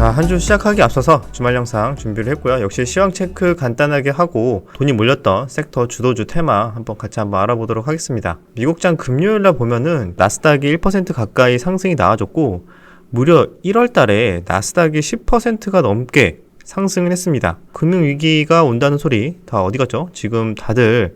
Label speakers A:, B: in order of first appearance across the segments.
A: 자, 한 주 시작하기 앞서서 주말 영상 준비를 했고요. 역시 시황 체크 간단하게 하고 돈이 몰렸던 섹터 주도주 테마 한번 같이 한번 알아보도록 하겠습니다. 미국장 금요일 날 보면은 나스닥이 1% 가까이 상승이 나와줬고 무려 1월 달에 나스닥이 10%가 넘게 상승을 했습니다. 금융 위기가 온다는 소리 다 어디 갔죠? 지금 다들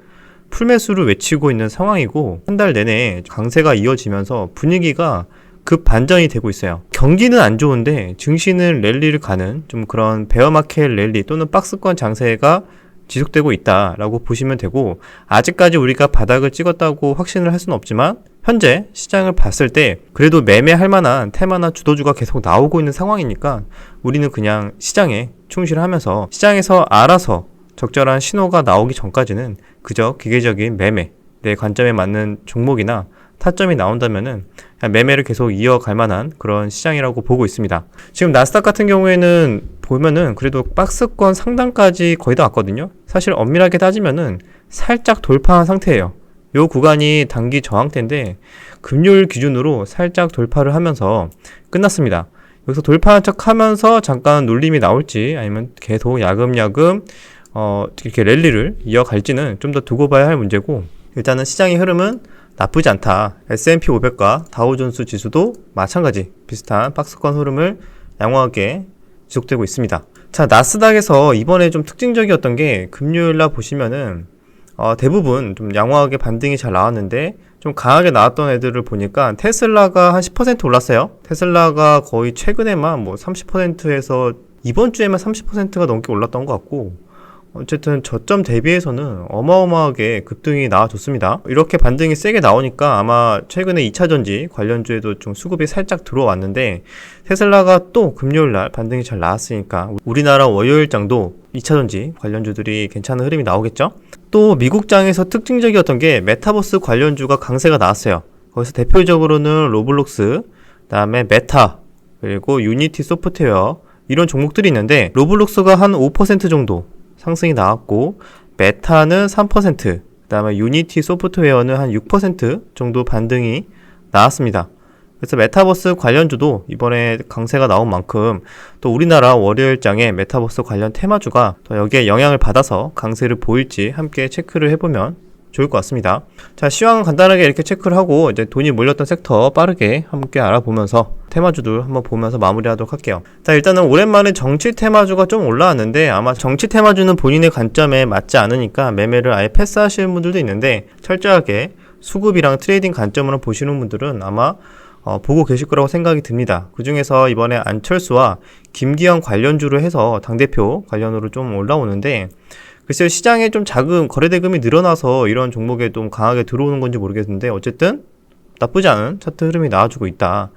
A: 풀매수를 외치고 있는 상황이고 한 달 내내 강세가 이어지면서 분위기가 급 반전이 되고 있어요. 경기는 안 좋은데 증시는 랠리를 가는 좀 그런 베어마켓 랠리 또는 박스권 장세가 지속되고 있다라고 보시면 되고 아직까지 우리가 바닥을 찍었다고 확신을 할 수는 없지만 현재 시장을 봤을 때 그래도 매매할 만한 테마나 주도주가 계속 나오고 있는 상황이니까 우리는 그냥 시장에 충실하면서 시장에서 알아서 적절한 신호가 나오기 전까지는 그저 기계적인 매매 내 관점에 맞는 종목이나 타점이 나온다면은 매매를 계속 이어갈 만한 그런 시장이라고 보고 있습니다. 지금 나스닥 같은 경우에는 보면은 그래도 박스권 상단까지 거의 다 왔거든요. 사실 엄밀하게 따지면은 살짝 돌파한 상태예요. 요 구간이 단기 저항대인데 금요일 기준으로 살짝 돌파를 하면서 끝났습니다. 여기서 돌파한 척 하면서 잠깐 눌림이 나올지 아니면 계속 야금야금 어, 이렇게 랠리를 이어갈지는 좀 더 두고 봐야 할 문제고 일단은 시장의 흐름은 나쁘지 않다. S&P 500과 다우존스 지수도 마찬가지 비슷한 박스권 흐름을 양호하게 지속되고 있습니다. 자, 나스닥에서 이번에 좀 특징적이었던 게 금요일 날 보시면은 어, 대부분 좀 양호하게 반등이 잘 나왔는데 좀 강하게 나왔던 애들을 보니까 테슬라가 한 10% 올랐어요. 테슬라가 거의 최근에만 뭐 30%에서 이번 주에만 30%가 넘게 올랐던 것 같고 어쨌든 저점 대비해서는 어마어마하게 급등이 나와줬습니다. 이렇게 반등이 세게 나오니까 아마 최근에 2차전지 관련주에도 좀 수급이 살짝 들어왔는데 테슬라가 또 금요일 날 반등이 잘 나왔으니까 우리나라 월요일장도 2차전지 관련주들이 괜찮은 흐름이 나오겠죠? 또 미국장에서 특징적이었던 게 메타버스 관련주가 강세가 나왔어요. 거기서 대표적으로는 로블록스, 그다음에 메타, 그리고 유니티 소프트웨어 이런 종목들이 있는데 로블록스가 한 5% 정도 상승이 나왔고 메타는 3%, 그다음에 유니티 소프트웨어는 한 6% 정도 반등이 나왔습니다. 그래서 메타버스 관련주도 이번에 강세가 나온 만큼 또 우리나라 월요일장에 메타버스 관련 테마주가 더 여기에 영향을 받아서 강세를 보일지 함께 체크를 해보면 좋을 것 같습니다. 자, 시황 간단하게 이렇게 체크를 하고 이제 돈이 몰렸던 섹터 빠르게 함께 알아보면서 테마주들 한번 보면서 마무리하도록 할게요. 자, 일단은 오랜만에 정치 테마주가 좀 올라왔는데 아마 정치 테마주는 본인의 관점에 맞지 않으니까 매매를 아예 패스하시는 분들도 있는데 철저하게 수급이랑 트레이딩 관점으로 보시는 분들은 아마 어, 보고 계실 거라고 생각이 듭니다. 그 중에서 이번에 안철수와 김기현 관련주로 해서 당대표 관련으로 좀 올라오는데 글쎄요, 시장에 좀 자금, 거래대금이 늘어나서 이런 종목에 좀 강하게 들어오는 건지 모르겠는데, 어쨌든 나쁘지 않은 차트 흐름이 나와주고 있다.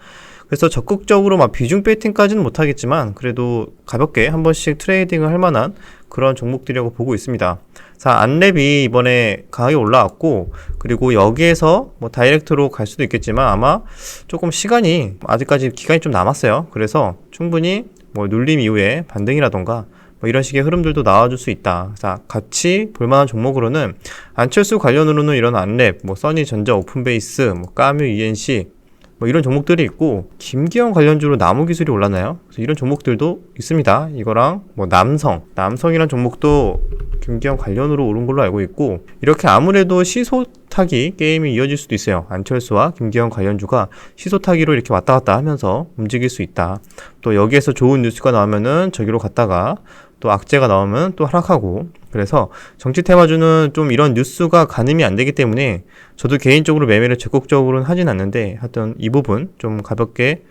A: 그래서 적극적으로 막 비중 베이팅까지는 못하겠지만, 그래도 가볍게 한 번씩 트레이딩을 할 만한 그런 종목들이라고 보고 있습니다. 자, 안랩이 이번에 강하게 올라왔고, 그리고 여기에서 뭐 다이렉트로 갈 수도 있겠지만, 아마 조금 시간이, 아직까지 기간이 좀 남았어요. 그래서 충분히 뭐 눌림 이후에 반등이라던가, 뭐 이런 식의 흐름들도 나와줄 수 있다. 자, 같이 볼만한 종목으로는 안철수 관련으로는 이런 안랩, 뭐 써니 전자, 오픈베이스, 뭐 까뮤 ENC 뭐 이런 종목들이 있고 김기현 관련주로 나무 기술이 올랐나요? 그래서 이런 종목들도 있습니다. 이거랑 뭐 남성, 남성이란 종목도 김기현 관련으로 오른 걸로 알고 있고 이렇게 아무래도 시소 타기 게임이 이어질 수도 있어요. 안철수와 김기현 관련주가 시소 타기로 이렇게 왔다 갔다 하면서 움직일 수 있다. 또 여기에서 좋은 뉴스가 나오면은 저기로 갔다가 또 악재가 나오면 또 하락하고 그래서 정치 테마주는 좀 이런 뉴스가 가늠이 안 되기 때문에 저도 개인적으로 매매를 적극적으로는 하진 않는데 하여튼 이 부분 좀 가볍게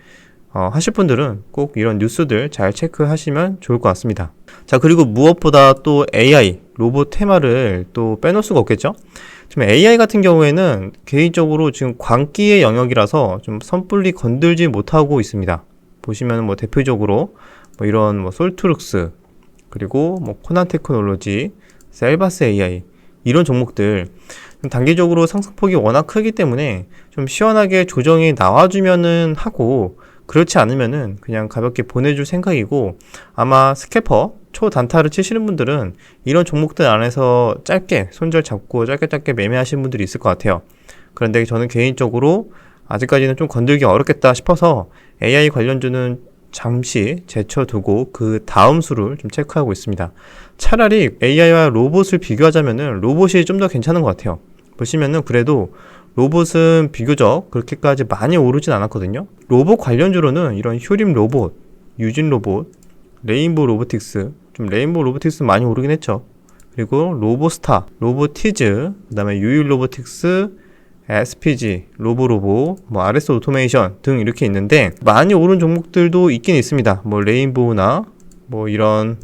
A: 어, 하실 분들은 꼭 이런 뉴스들 잘 체크하시면 좋을 것 같습니다. 자 그리고 무엇보다 또 AI 로봇 테마를 또 빼놓을 수가 없겠죠. 지금 AI 같은 경우에는 개인적으로 지금 광기의 영역이라서 좀 선불리 건들지 못하고 있습니다. 보시면 뭐 대표적으로 뭐 이런 뭐 솔트룩스 그리고 뭐 코난 테크놀로지, 셀바스 AI 이런 종목들 단기적으로 상승폭이 워낙 크기 때문에 좀 시원하게 조정이 나와주면은 하고 그렇지 않으면은 그냥 가볍게 보내줄 생각이고 아마 스캐퍼 초단타를 치시는 분들은 이런 종목들 안에서 짧게 손절 잡고 짧게 짧게 매매하시는 분들이 있을 것 같아요. 그런데 저는 개인적으로 아직까지는 좀 건들기 어렵겠다 싶어서 AI 관련주는 잠시 제쳐두고 그 다음 수를 좀 체크하고 있습니다. 차라리 AI와 로봇을 비교하자면은 로봇이 좀 더 괜찮은 것 같아요. 보시면은 그래도 로봇은 비교적 그렇게까지 많이 오르진 않았거든요. 로봇 관련주로는 이런 휴림 로봇, 유진 로봇, 레인보 로보틱스, 좀 레인보 로보틱스 많이 오르긴 했죠. 그리고 로보스타, 로보티즈, 그 다음에 유일 로보틱스, SPG, 로보로보, 뭐 RS 오토메이션 등 이렇게 있는데 많이 오른 종목들도 있긴 있습니다. 뭐 레인보우나 뭐 이런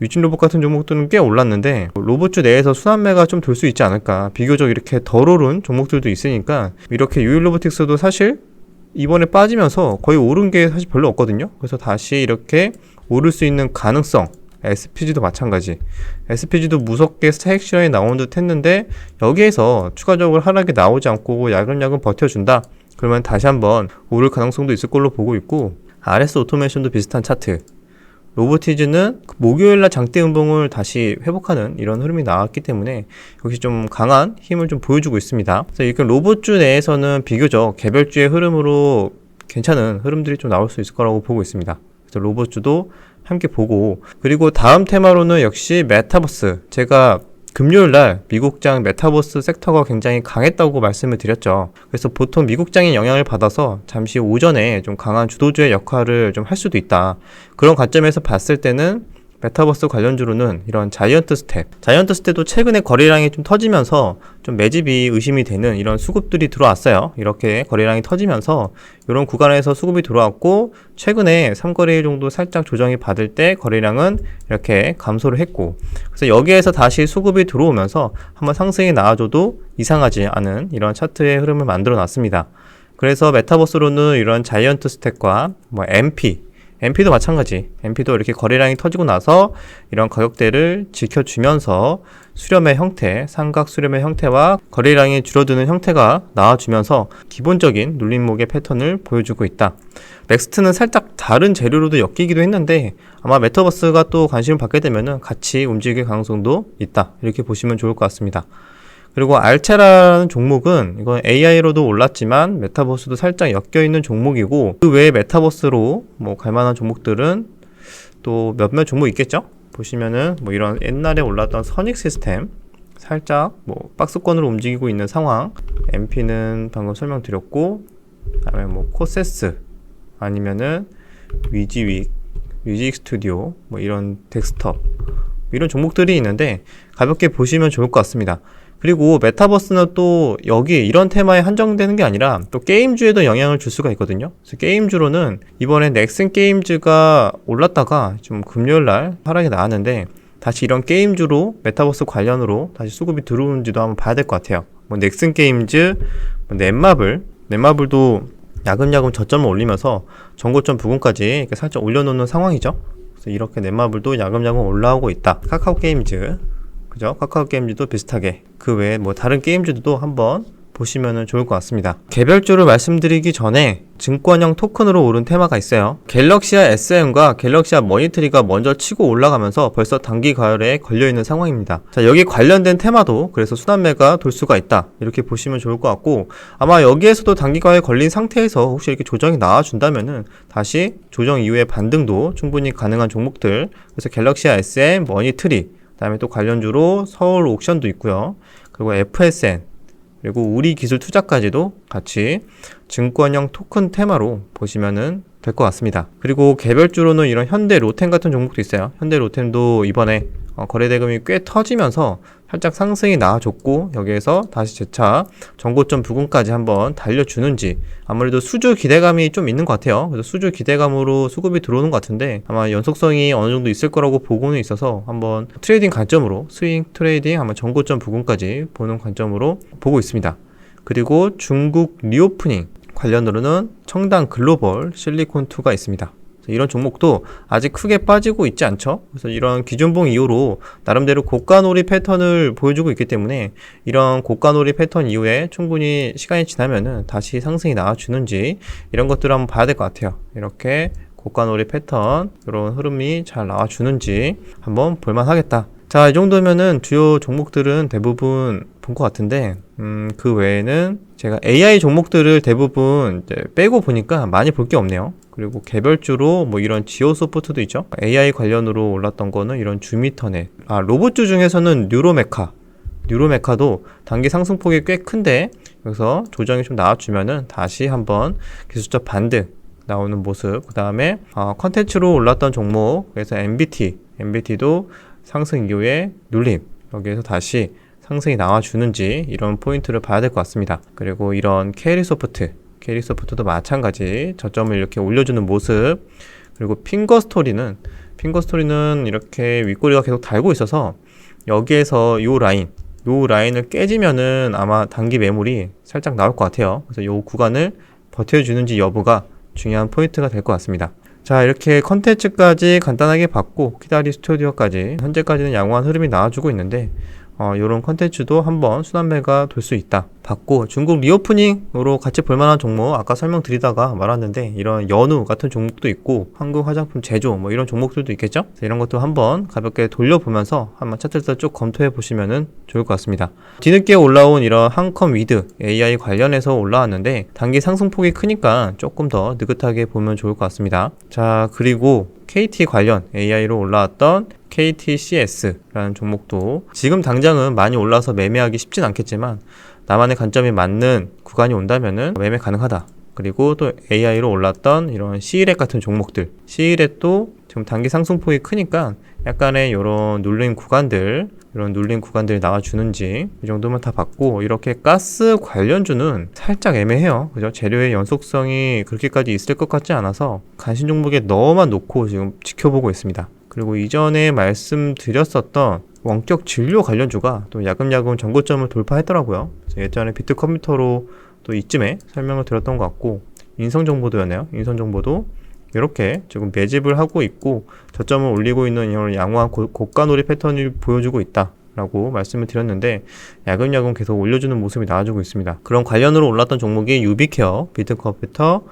A: 유진 로봇 같은 종목들은 꽤 올랐는데 로봇주 내에서 순환매가 좀 돌 수 있지 않을까. 비교적 이렇게 덜 오른 종목들도 있으니까 이렇게 유일 로보틱스도 사실 이번에 빠지면서 거의 오른 게 사실 별로 없거든요. 그래서 다시 이렇게 오를 수 있는 가능성 SPG도 마찬가지. SPG도 무섭게 스타익 실현이 나온 듯 했는데 여기에서 추가적으로 하락이 나오지 않고 야금야금 버텨준다. 그러면 다시 한번 오를 가능성도 있을 걸로 보고 있고 RS 오토메이션도 비슷한 차트. 로보티즈는 목요일날 장대 음봉을 다시 회복하는 이런 흐름이 나왔기 때문에 역시 좀 강한 힘을 좀 보여주고 있습니다. 그래서 이렇게 로봇주 내에서는 비교적 개별주의 흐름으로 괜찮은 흐름들이 좀 나올 수 있을 거라고 보고 있습니다. 그래서 로봇주도 함께 보고 그리고 다음 테마로는 역시 메타버스 제가 금요일 날 미국장 메타버스 섹터가 굉장히 강했다고 말씀을 드렸죠. 그래서 보통 미국장의 영향을 받아서 잠시 오전에 좀 강한 주도주의 역할을 좀 할 수도 있다. 그런 관점에서 봤을 때는 메타버스 관련주로는 이런 자이언트 스텝. 자이언트 스텝도 최근에 거래량이 좀 터지면서 좀 매집이 의심이 되는 이런 수급들이 들어왔어요. 이렇게 거래량이 터지면서 이런 구간에서 수급이 들어왔고 최근에 3거래일 정도 살짝 조정이 받을 때 거래량은 이렇게 감소를 했고 그래서 여기에서 다시 수급이 들어오면서 한번 상승이 나와줘도 이상하지 않은 이런 차트의 흐름을 만들어 놨습니다. 그래서 메타버스로는 이런 자이언트 스택과 뭐 MP MP도 마찬가지. MP도 이렇게 거래량이 터지고 나서 이런 가격대를 지켜주면서 수렴의 형태, 삼각 수렴의 형태와 거래량이 줄어드는 형태가 나와주면서 기본적인 눌림목의 패턴을 보여주고 있다. 넥스트는 살짝 다른 재료로도 엮이기도 했는데 아마 메타버스가 또 관심을 받게 되면 같이 움직일 가능성도 있다. 이렇게 보시면 좋을 것 같습니다. 그리고 알체라는 종목은 이건 AI로도 올랐지만 메타버스도 살짝 엮여 있는 종목이고 그 외에 메타버스로 뭐 갈만한 종목들은 또 몇몇 종목 있겠죠? 보시면은 뭐 이런 옛날에 올랐던 선익 시스템 살짝 뭐 박스권으로 움직이고 있는 상황 MP는 방금 설명드렸고 그다음에 뭐 코세스 아니면은 위지윅 뮤직 스튜디오 뭐 이런 덱스톱 이런 종목들이 있는데 가볍게 보시면 좋을 것 같습니다. 그리고 메타버스는 또 여기 이런 테마에 한정되는 게 아니라 또 게임주에도 영향을 줄 수가 있거든요. 그래서 게임주로는 이번에 넥슨 게임즈가 올랐다가 좀 금요일 날 하락이 나왔는데 다시 이런 게임주로 메타버스 관련으로 다시 수급이 들어오는지도 한번 봐야 될 것 같아요. 뭐 넥슨 게임즈, 뭐 넷마블, 넷마블도 야금야금 저점을 올리면서 전고점 부근까지 이렇게 살짝 올려놓는 상황이죠. 그래서 이렇게 넷마블도 야금야금 올라오고 있다. 카카오 게임즈 그죠? 카카오 게임즈도 비슷하게 그 외에 뭐 다른 게임즈도 한번 보시면 좋을 것 같습니다. 개별주를 말씀드리기 전에 증권형 토큰으로 오른 테마가 있어요. 갤럭시아 SM과 갤럭시아 머니트리가 먼저 치고 올라가면서 벌써 단기 가열에 걸려있는 상황입니다. 자, 여기 관련된 테마도 그래서 순환매가 돌 수가 있다. 이렇게 보시면 좋을 것 같고 아마 여기에서도 단기 가열에 걸린 상태에서 혹시 이렇게 조정이 나와준다면은 다시 조정 이후에 반등도 충분히 가능한 종목들 그래서 갤럭시아 SM, 머니트리 그 다음에 또 관련주로 서울 옥션도 있고요. 그리고 FSN 그리고 우리 기술 투자까지도 같이 증권형 토큰 테마로 보시면은 될 것 같습니다. 그리고 개별주로는 이런 현대 로템 같은 종목도 있어요. 현대 로템도 이번에 어, 거래 대금이 꽤 터지면서 살짝 상승이 나와줬고 여기에서 다시 재차 전고점 부근까지 한번 달려주는지 아무래도 수주 기대감이 좀 있는 것 같아요. 그래서 수주 기대감으로 수급이 들어오는 것 같은데 아마 연속성이 어느 정도 있을 거라고 보고는 있어서 한번 트레이딩 관점으로 스윙 트레이딩 아마 전고점 부근까지 보는 관점으로 보고 있습니다. 그리고 중국 리오프닝 관련으로는 청당 글로벌 실리콘2가 있습니다. 이런 종목도 아직 크게 빠지고 있지 않죠. 그래서 이런 기준봉 이후로 나름대로 고가놀이 패턴을 보여주고 있기 때문에 이런 고가놀이 패턴 이후에 충분히 시간이 지나면은 다시 상승이 나와주는지 이런 것들을 한번 봐야 될 것 같아요. 이렇게 고가놀이 패턴 이런 흐름이 잘 나와주는지 한번 볼만하겠다. 자, 이 정도면은 주요 종목들은 대부분 본 것 같은데 음, 그 외에는 제가 AI 종목들을 대부분 빼고 보니까 많이 볼 게 없네요. 그리고 개별주로 뭐 이런 지오 소프트도 있죠. AI 관련으로 올랐던 거는 이런 주미터넷. 아 로봇주 중에서는 뉴로메카. 뉴로메카도 단기 상승폭이 꽤 큰데 여기서 조정이 좀 나와주면은 다시 한번 기술적 반등 나오는 모습. 그 다음에 어, 컨텐츠로 올랐던 종목. 그래서 MBT, MBT도 상승 이후에 눌림. 여기에서 다시 상승이 나와주는지 이런 포인트를 봐야 될 것 같습니다. 그리고 이런 케리소프트, 케리소프트도 마찬가지 저점을 이렇게 올려주는 모습. 그리고 핑거 스토리는 핑거 스토리는 이렇게 윗꼬리가 계속 달고 있어서 여기에서 요 라인, 요 라인을 깨지면은 아마 단기 매물이 살짝 나올 것 같아요. 그래서 요 구간을 버텨주는지 여부가 중요한 포인트가 될 것 같습니다. 자 이렇게 컨텐츠까지 간단하게 봤고 키다리 스튜디오까지 현재까지는 양호한 흐름이 나와주고 있는데 어, 이런 컨텐츠도 한번 순환매가 될수 있다. 봤고 중국 리오프닝으로 같이 볼만한 종목 아까 설명드리다가 말았는데 이런 연우 같은 종목도 있고 한국 화장품 제조 뭐 이런 종목들도 있겠죠. 이런 것도 한번 가볍게 돌려보면서 한번 차트를 쭉 검토해 보시면은 좋을 것 같습니다. 뒤늦게 올라온 이런 한컴 위드 AI 관련해서 올라왔는데 단기 상승폭이 크니까 조금 더 느긋하게 보면 좋을 것 같습니다. 자 그리고 KT 관련 AI로 올라왔던 KTCS라는 종목도 지금 당장은 많이 올라서 매매하기 쉽진 않겠지만 나만의 관점이 맞는 구간이 온다면은 매매 가능하다. 그리고 또 AI로 올랐던 이런 C일액 같은 종목들. C일액도 지금 단기 상승폭이 크니까 약간의 이런 눌린 구간들, 이런 눌린 구간들이 나와주는지 이 정도만 다 봤고 이렇게 가스 관련주는 살짝 애매해요. 그죠? 재료의 연속성이 그렇게까지 있을 것 같지 않아서 간신 종목에 넣어만 놓고 지금 지켜보고 있습니다. 그리고 이전에 말씀드렸었던 원격 진료 관련주가 또 야금야금 전고점을 돌파했더라고요. 예전에 비트 컴퓨터로 또 이쯤에 설명을 드렸던 것 같고 인성 정보도였네요. 인성 정보도 이렇게 지금 매집을 하고 있고 저점을 올리고 있는 이런 양호한 고, 고가 놀이 패턴을 보여주고 있다. 라고 말씀을 드렸는데 야금야금 계속 올려주는 모습이 나와주고 있습니다. 그런 관련으로 올랐던 종목이 유비케어, 비트컴퓨터,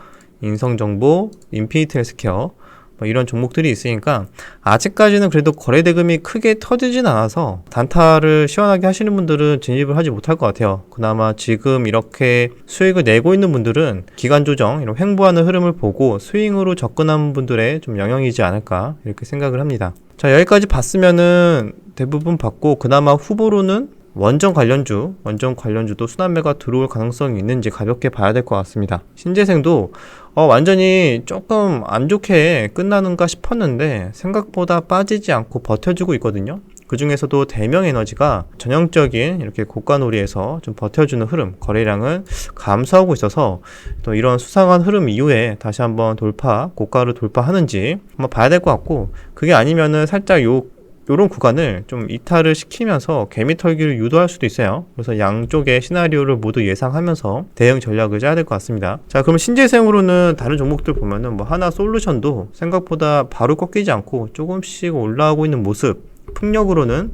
A: 인성정보, 인피니트 헬스케어 뭐 이런 종목들이 있으니까 아직까지는 그래도 거래 대금이 크게 터지진 않아서 단타를 시원하게 하시는 분들은 진입을 하지 못할 것 같아요. 그나마 지금 이렇게 수익을 내고 있는 분들은 기간 조정 이런 횡보하는 흐름을 보고 스윙으로 접근한 분들의 좀 영향이지 않을까 이렇게 생각을 합니다. 자 여기까지 봤으면은 대부분 봤고 그나마 후보로는 원전 관련주, 원전 관련주도 순환매가 들어올 가능성이 있는지 가볍게 봐야 될 것 같습니다. 신재생도 어, 완전히 조금 안 좋게 끝나는가 싶었는데 생각보다 빠지지 않고 버텨주고 있거든요. 그 중에서도 대명 에너지가 전형적인 이렇게 고가 놀이에서 좀 버텨주는 흐름, 거래량은 감소하고 있어서 또 이런 수상한 흐름 이후에 다시 한번 돌파, 고가를 돌파하는지 한번 봐야 될 것 같고 그게 아니면은 살짝 요 이런 구간을 좀 이탈을 시키면서 개미 털기를 유도할 수도 있어요. 그래서 양쪽의 시나리오를 모두 예상하면서 대응 전략을 짜야 될 것 같습니다. 자, 그럼 신재생으로는 다른 종목들 보면은 뭐 하나 솔루션도 생각보다 바로 꺾이지 않고 조금씩 올라오고 있는 모습. 풍력으로는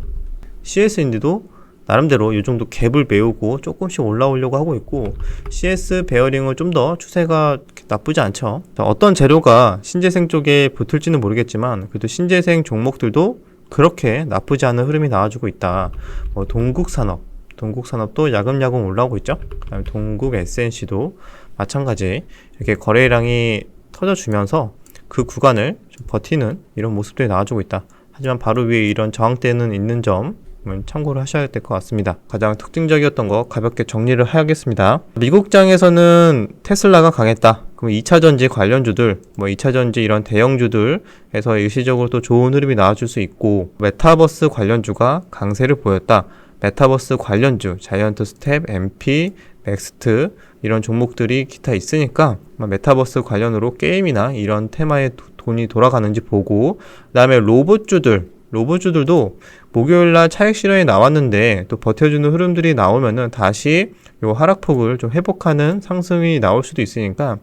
A: CS인데도 나름대로 이 정도 갭을 메우고 조금씩 올라오려고 하고 있고 CS 베어링은 좀 더 추세가 나쁘지 않죠. 자, 어떤 재료가 신재생 쪽에 붙을지는 모르겠지만 그래도 신재생 종목들도 그렇게 나쁘지 않은 흐름이 나와주고 있다. 뭐 동국산업, 동국산업도 야금야금 올라오고 있죠. 그다음에 동국 SNC도 마찬가지 이렇게 거래량이 터져주면서 그 구간을 좀 버티는 이런 모습들이 나와주고 있다. 하지만 바로 위에 이런 저항대는 있는 점 참고를 하셔야 될 것 같습니다. 가장 특징적이었던 거 가볍게 정리를 하겠습니다. 미국장에서는 테슬라가 강했다. 그럼 2차 전지 관련주들, 뭐 2차 전지 이런 대형주들에서 일시적으로 또 좋은 흐름이 나와줄 수 있고 메타버스 관련주가 강세를 보였다. 메타버스 관련주, 자이언트 스텝, MP, 넥스트 이런 종목들이 기타 있으니까 메타버스 관련으로 게임이나 이런 테마에 돈이 돌아가는지 보고 그다음에 로봇주들 로봇주들도 목요일날 차익 실현이 나왔는데 또 버텨주는 흐름들이 나오면은 다시 요 하락폭을 좀 회복하는 상승이 나올 수도 있으니까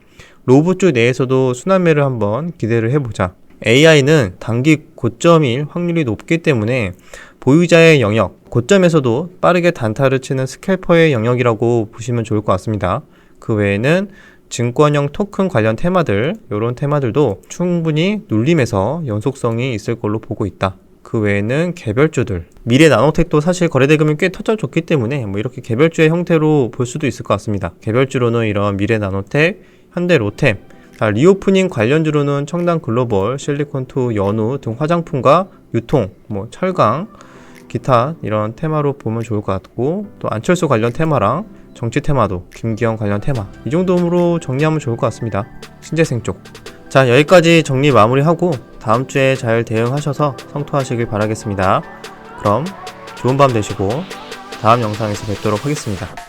A: 로봇주 내에서도 순환매를 한번 기대를 해보자. AI는 단기 고점일 확률이 높기 때문에 보유자의 영역, 고점에서도 빠르게 단타를 치는 스캘퍼의 영역이라고 보시면 좋을 것 같습니다. 그 외에는 증권형 토큰 관련 테마들, 이런 테마들도 충분히 눌림에서 연속성이 있을 걸로 보고 있다. 그 외에는 개별주들 미래 나노텍도 사실 거래대금이 꽤 터져줬기 때문에 뭐 이렇게 개별주의 형태로 볼 수도 있을 것 같습니다. 개별주로는 이런 미래 나노텍, 현대 로템, 자, 리오프닝 관련주로는 청담 글로벌, 실리콘투, 연우 등 화장품과 유통, 뭐 철강, 기타 이런 테마로 보면 좋을 것 같고 또 안철수 관련 테마랑 정치 테마도 김기현 관련 테마 이 정도로 정리하면 좋을 것 같습니다. 신재생 쪽. 자 여기까지 정리 마무리하고 다음 주에 잘 대응하셔서 성토하시길 바라겠습니다. 그럼 좋은 밤 되시고 다음 영상에서 뵙도록 하겠습니다.